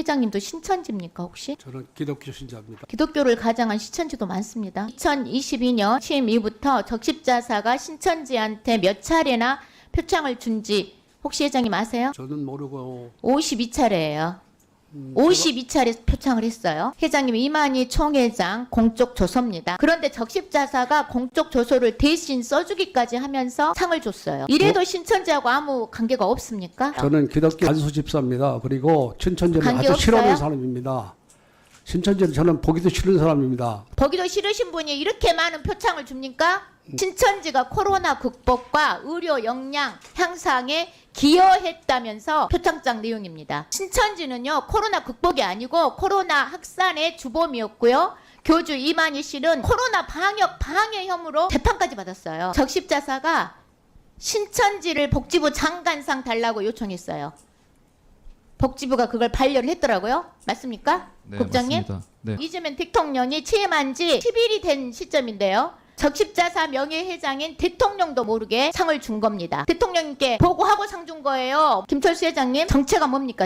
회장님도 신천지입니까 혹시? 저는 기독교 신자입니다. 기독교를 가장한 신천지도 많습니다. 2022년 취임 이후부터 적십자사가 신천지한테 몇 차례나 표창을 준지 혹시 회장님 아세요? 저는 모르고 52차례예요. 음, 52차례 표창을 했어요. 회장님 이만희 총회장 공적 조서입니다. 그런데 적십자사가 공적 조서를 대신 써주기까지 하면서 상을 줬어요. 이래도 신천지하고 아무 관계가 없습니까? 저는 기독교 안수 집사입니다. 그리고 신천지를 관계 아주 싫어하는 없어요? 사람입니다. 신천지를 저는 보기도 싫은 사람입니다. 보기도 싫으신 분이 이렇게 많은 표창을 줍니까? 신천지가 코로나 극복과 의료 역량 향상에 기여했다면서 표창장 내용입니다. 신천지는요 코로나 극복이 아니고 코로나 확산의 주범이었고요. 교주 이만희 씨는 코로나 방역 방해 혐의로 재판까지 받았어요. 적십자사가 신천지를 복지부 장관상 달라고 요청했어요. 복지부가 그걸 반려를 했더라고요. 맞습니까? 네, 국장님? 맞습니다. 네. 이재명 대통령이 취임한 지 10일이 된 시점인데요. 적십자사 명예회장인 대통령도 모르게 상을 준 겁니다. 대통령님께 보고하고 상 준 거예요. 김철수 회장님 정체가 뭡니까?